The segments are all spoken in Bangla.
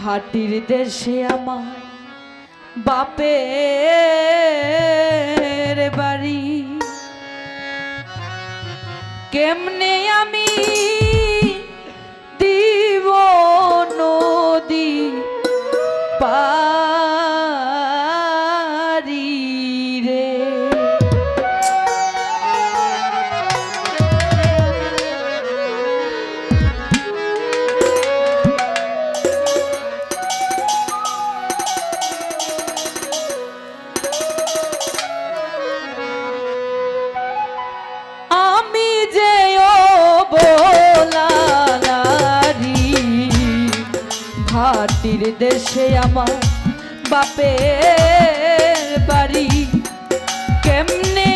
ভাটির দেশে আমার বাপের বাড়ি। কেমনে আমি দেশে আমার বাপের বাড়ি। কেমনে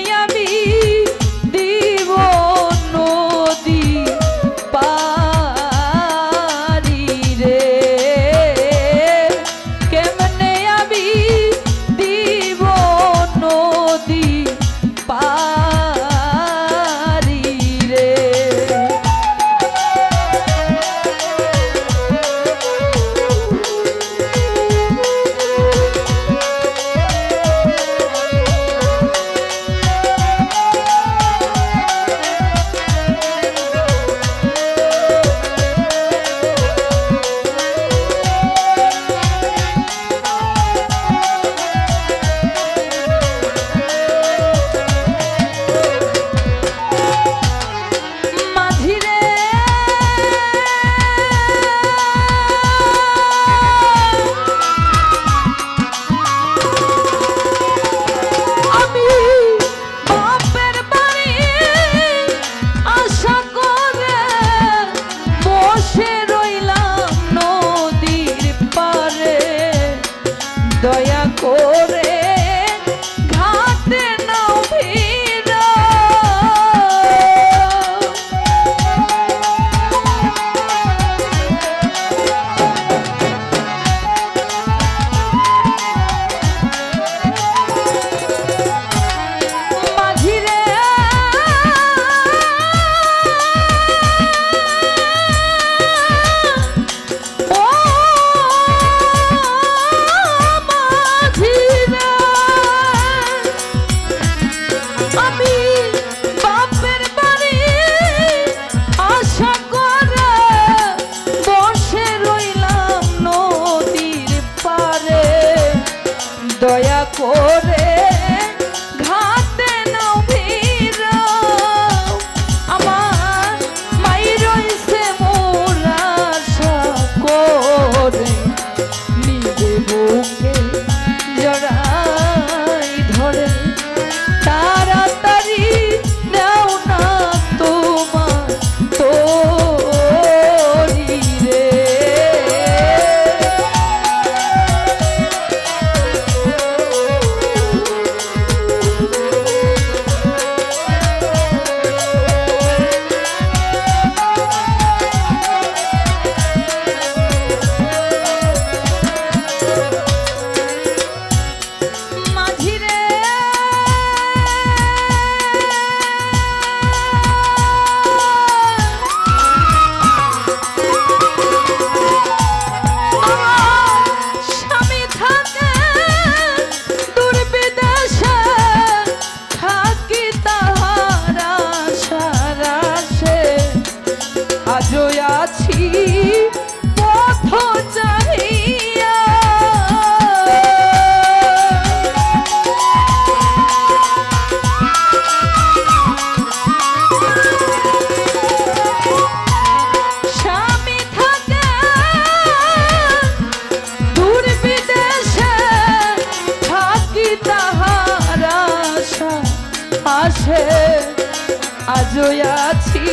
আজ আছি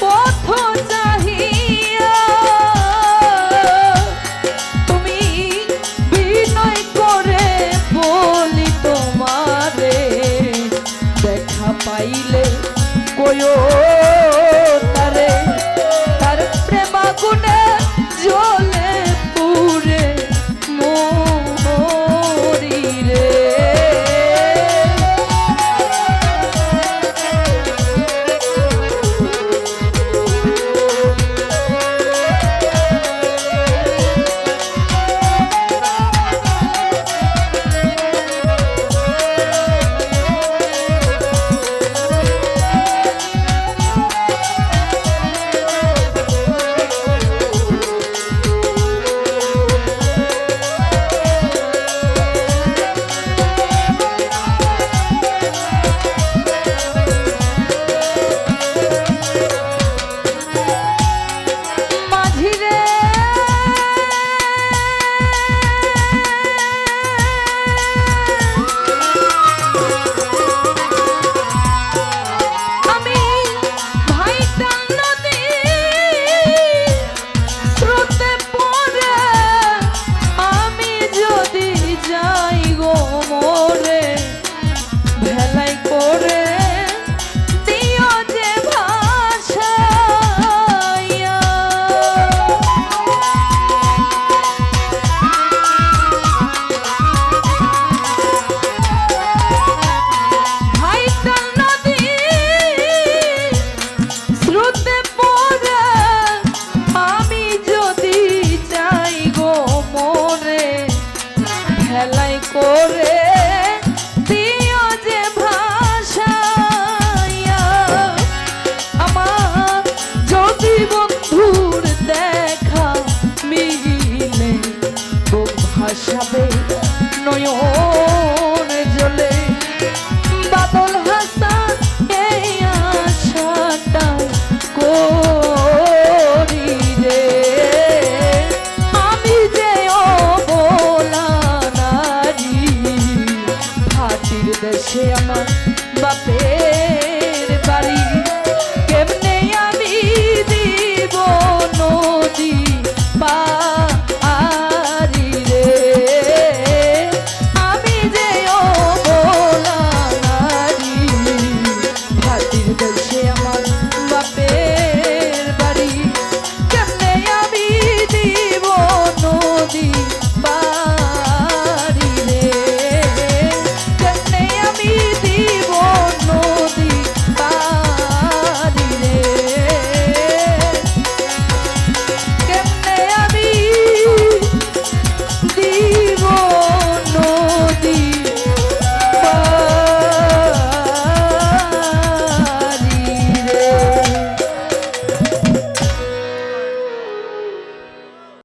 পথ হেলাই করে দিও যে ভাষাইয়া। আমার যদি বন্ধুর দেখা মিলে ভাষাবে নয় হয়েছে আমার